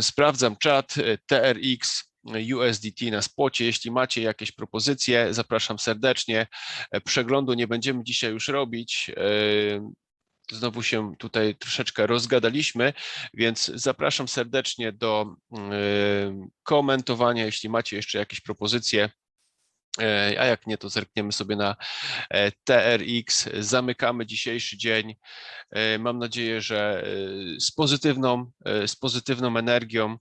sprawdzam czat e, TRX USDT na spocie. Jeśli macie jakieś propozycje, zapraszam serdecznie. E, Przeglądu nie będziemy dzisiaj już robić. E, Znowu się tutaj troszeczkę rozgadaliśmy, więc zapraszam serdecznie do e, komentowania, jeśli macie jeszcze jakieś propozycje. E, A jak nie, to zerkniemy sobie na e, TRX. Zamykamy dzisiejszy dzień. E, Mam nadzieję, że z pozytywną, z pozytywną energią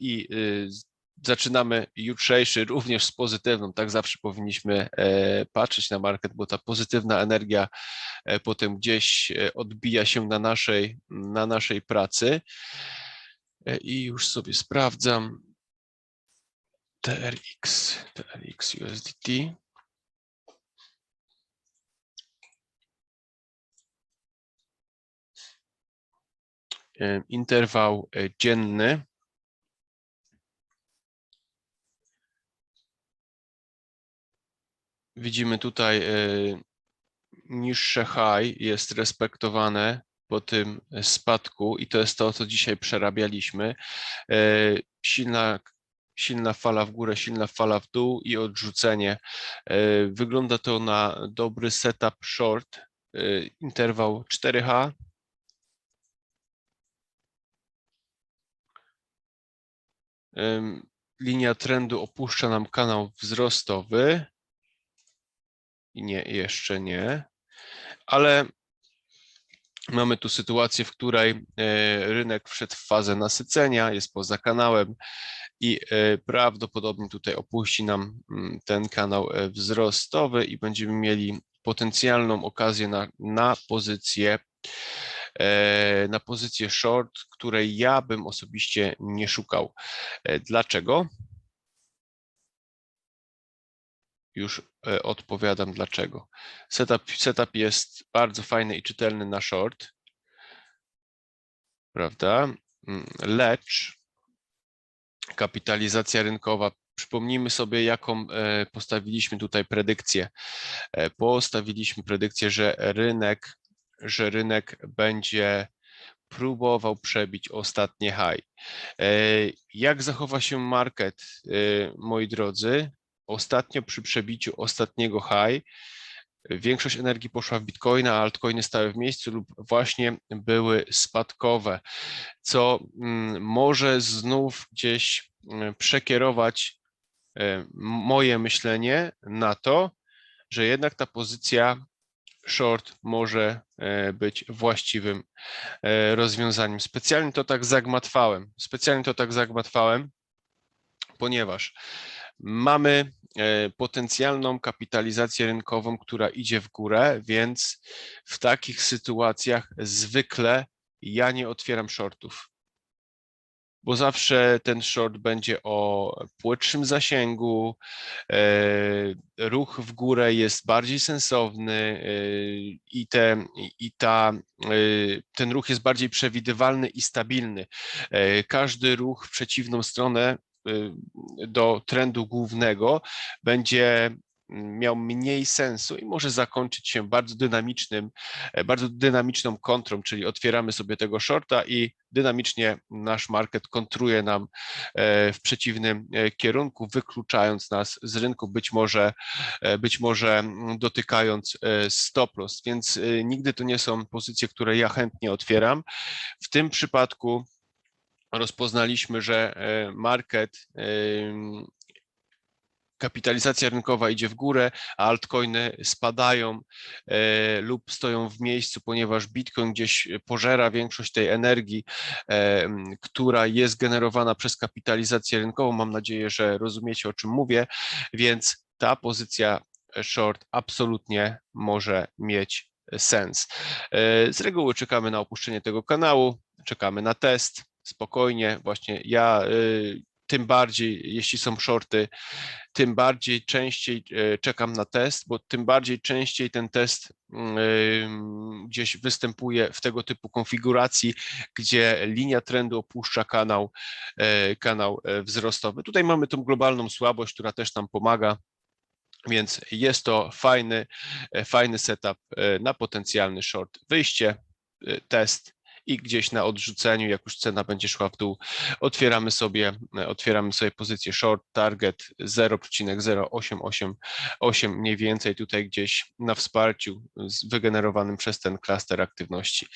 i zaczynamy jutrzejszy również z pozytywną. Tak zawsze powinniśmy patrzeć na market, bo ta pozytywna energia potem gdzieś odbija się na naszej, na naszej pracy. I już sobie sprawdzam. TRX, TRX USDT. E, Interwał e, dzienny. Widzimy tutaj e, niższe high jest respektowane po tym spadku i to jest to, co dzisiaj przerabialiśmy. E, Silna, silna fala w górę, silna fala w dół i odrzucenie. E, Wygląda to na dobry setup short, e, interwał 4H. Em, Linia trendu opuszcza nam kanał wzrostowy. Nie, jeszcze nie. Ale mamy tu sytuację, w której e, rynek wszedł w fazę nasycenia, jest poza kanałem i e, prawdopodobnie tutaj opuści nam mm, ten kanał e, wzrostowy i będziemy mieli potencjalną okazję na, na pozycję na pozycję short, której ja bym osobiście nie szukał. Dlaczego? Już e, odpowiadam dlaczego. Setup, setup jest bardzo fajny i czytelny na short, prawda? Mm, Lecz kapitalizacja rynkowa, przypomnijmy sobie, jaką e, postawiliśmy tutaj predykcję. E, Postawiliśmy predykcję, że rynek, że rynek będzie próbował przebić ostatnie high. Jak zachowa się market, moi drodzy? Ostatnio przy przebiciu ostatniego high większość energii poszła w bitcoina, a altcoiny stały w miejscu lub właśnie były spadkowe, co mm, może znów gdzieś mm, przekierować e, moje myślenie na to, że jednak ta pozycja short może e, być właściwym e, rozwiązaniem. Specjalnie to tak zagmatwałem. Specjalnie to tak zagmatwałem, ponieważ mamy e, potencjalną kapitalizację rynkową, która idzie w górę, więc w takich sytuacjach zwykle ja nie otwieram shortów. Bo zawsze ten short będzie o płytszym zasięgu, e, ruch w górę jest bardziej sensowny e, i, te, i ta, ten ruch jest bardziej przewidywalny i stabilny. Każdy ruch w przeciwną stronę do trendu głównego będzie mm, miał mniej sensu i może zakończyć się bardzo dynamicznym, e, bardzo dynamiczną kontrą, czyli otwieramy sobie tego shorta i dynamicznie nasz market kontruje nam e, w przeciwnym e, kierunku, wykluczając nas z rynku, być może, być może mm, dotykając stop loss, więc nigdy to nie są pozycje, które ja chętnie otwieram. W tym przypadku rozpoznaliśmy, że e, market, em, kapitalizacja rynkowa idzie w górę, a altcoiny spadają e, lub stoją w miejscu, ponieważ Bitcoin gdzieś pożera większość tej energii, e, która jest generowana przez kapitalizację rynkową. Mam nadzieję, że rozumiecie, o czym mówię, więc ta pozycja short absolutnie może mieć sens. E, Z reguły czekamy na opuszczenie tego kanału, czekamy na test, spokojnie. Właśnie ja y, tym bardziej, jeśli są shorty, tym bardziej częściej e, czekam na test, bo tym bardziej częściej ten test ym, gdzieś występuje w tego typu konfiguracji, gdzie linia trendu opuszcza kanał, e, kanał e, wzrostowy. Tutaj mamy tą globalną słabość, która też nam pomaga. Więc jest to fajny, fajny setup na potencjalny short. Wyjście, test i gdzieś na odrzuceniu, jak już cena będzie szła w dół, otwieramy sobie, e, otwieramy sobie pozycję short target 0,0888 mniej więcej tutaj gdzieś na wsparciu wygenerowanym przez ten klaster aktywności.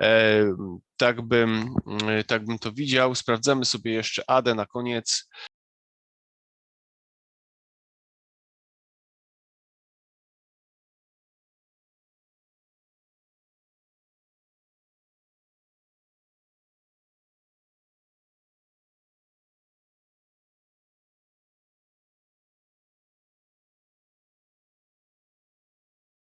E, Tak bym, mm, tak bym to widział. Sprawdzamy sobie jeszcze ADE na koniec.